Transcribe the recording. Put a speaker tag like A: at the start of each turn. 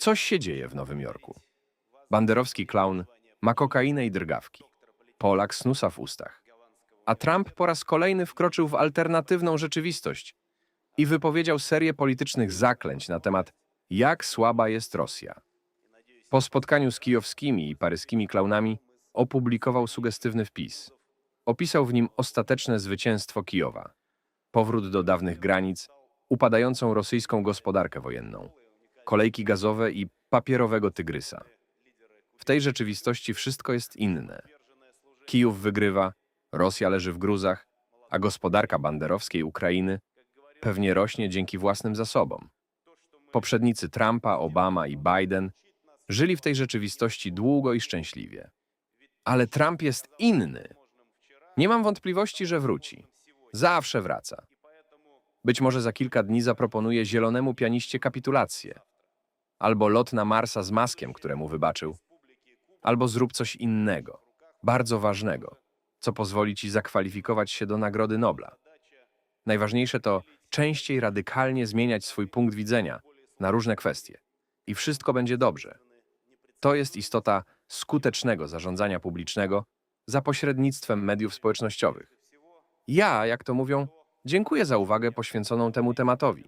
A: Coś się dzieje w Nowym Jorku. Banderowski klaun ma kokainę i drgawki. Polak snusa w ustach. A Trump po raz kolejny wkroczył w alternatywną rzeczywistość i wypowiedział serię politycznych zaklęć na temat, jak słaba jest Rosja. Po spotkaniu z kijowskimi i paryskimi klaunami opublikował sugestywny wpis. Opisał w nim ostateczne zwycięstwo Kijowa, powrót do dawnych granic, upadającą rosyjską gospodarkę wojenną, kolejki gazowe i papierowego tygrysa. W tej rzeczywistości wszystko jest inne. Kijów wygrywa, Rosja leży w gruzach, a gospodarka banderowskiej Ukrainy pewnie rośnie dzięki własnym zasobom. Poprzednicy Trumpa, Obama i Biden żyli w tej rzeczywistości długo i szczęśliwie. Ale Trump jest inny. Nie mam wątpliwości, że wróci. Zawsze wraca. Być może za kilka dni zaproponuje zielonemu pianiście kapitulację. Albo lot na Marsa z maskiem, któremu wybaczył. Albo zrób coś innego, bardzo ważnego, co pozwoli ci zakwalifikować się do Nagrody Nobla. Najważniejsze to częściej radykalnie zmieniać swój punkt widzenia na różne kwestie. I wszystko będzie dobrze. To jest istota skutecznego zarządzania publicznego za pośrednictwem mediów społecznościowych. Ja, jak to mówią, dziękuję za uwagę poświęconą temu tematowi.